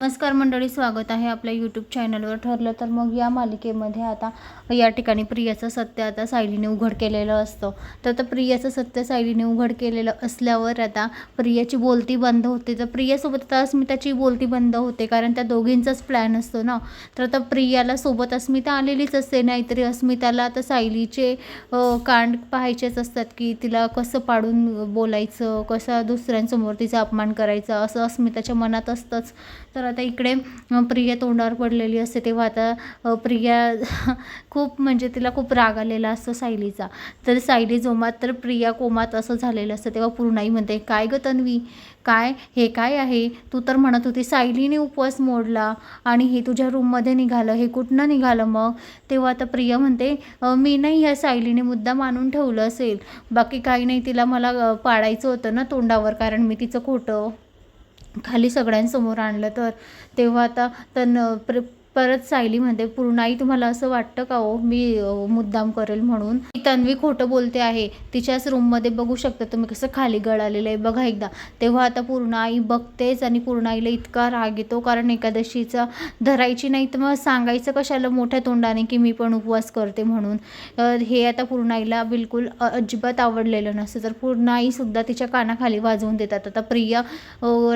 नमस्कार मंडळी स्वागत आहे आपल्या यूट्यूब चॅनलवर ठरलं तर मग या मालिकेमध्ये आता या ठिकाणी प्रियाचं सत्य आता सायलीने उघड केलेलं असतं. तर आता प्रियाचं सत्य सायलीने उघड केलेलं असल्यावर आता प्रियाची बोलती बंद होते. तर प्रियासोबत आता अस्मिताची बोलती बंद होते कारण त्या दोघींचाच प्लॅन असतो ना. तर आता प्रियाला सोबत अस्मिता आलेलीच असते. नाहीतरी अस्मिताला आता सायलीचे कांड पाहायचेच असतात की तिला कसं पाडून बोलायचं कसं दुसऱ्यांसमोर तिचा अपमान करायचा असं अस्मिताच्या मनात असतंच. तर आता इकडे प्रिया तोंडावर पडलेली असते. तेव्हा आता प्रिया खूप म्हणजे तिला खूप राग आलेला असतो सायलीचा. तर सायली जोमात तर प्रिया कोमात असं झालेलं असतं. तेव्हा पूर्णाई म्हणते काय ग तन्वी? काय? हे काय आहे? तू तर म्हणत होती सायलीने उपवास मोडला आणि हे तुझ्या रूममध्ये निघालं. हे कुठनं निघालं मग? तेव्हा आता प्रिया म्हणते मी नाही ह्या सायलीने मुद्दा मानून ठेवलं असेल. बाकी काही नाही तिला मला पाडायचं होतं ना तोंडावर कारण मी तिचं खोटं खाली सगळ्यांसमोर आणलं तर तेव्हा आता तन प्र परत सायली म्हणते पूर्णाई तुम्हाला असं वाटतं का हो? मी मुद्दाम करेल म्हणून. तन्वी खोटं बोलते आहे. तिच्याच रूममध्ये बघू शकता तुम्ही कसं खाली गळालेलं आहे. बघा एकदा. तेव्हा आता पूर्णाई बघतेच आणि पूर्णाईला इतका राग येतो कारण एकादशीचा धरायची नाही तर मग सांगायचं कशाला मोठ्या तोंडाने की मी पण उपवास करते म्हणून. हे आता पूर्णाईला बिलकुल अजिबात आवडलेलं नसतं. तर पूर्णाईसुद्धा तिच्या कानाखाली वाजवून देतात. आता प्रिया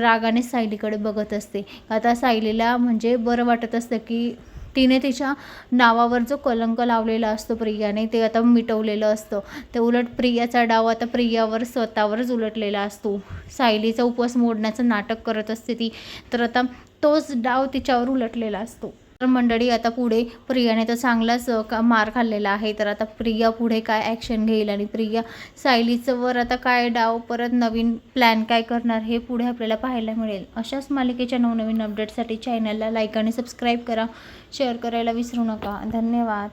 रागाने सायलीकडे बघत असते. आता सायलीला म्हणजे बरं वाटत असतं की की तिने तिच्या नावावर जो कलंक लावलेला असतो प्रियाने ते आता मिटवलेलं असतं. ते उलट प्रियाचा डाव आता प्रियावर स्वतःवरच उलटलेला असतो. सायलीचा उपवास मोडण्याचं नाटक करत असते ती तर आता तोच डाव तिच्यावर उलटलेला असतो. तर मंडळी आता पुढे प्रियाने तर चांगलाच का मार खाल्लेला आहे. तर आता प्रिया पुढे काय ॲक्शन घेईल आणि प्रिया सायलीचं वर आता काय डाव परत नवीन प्लॅन काय करणार हे पुढे आपल्याला पाहायला मिळेल. अशाच मालिकेच्या नवनवीन अपडेटसाठी चॅनलला लाईक आणि सबस्क्राईब करा. शेअर करायला विसरू नका. धन्यवाद.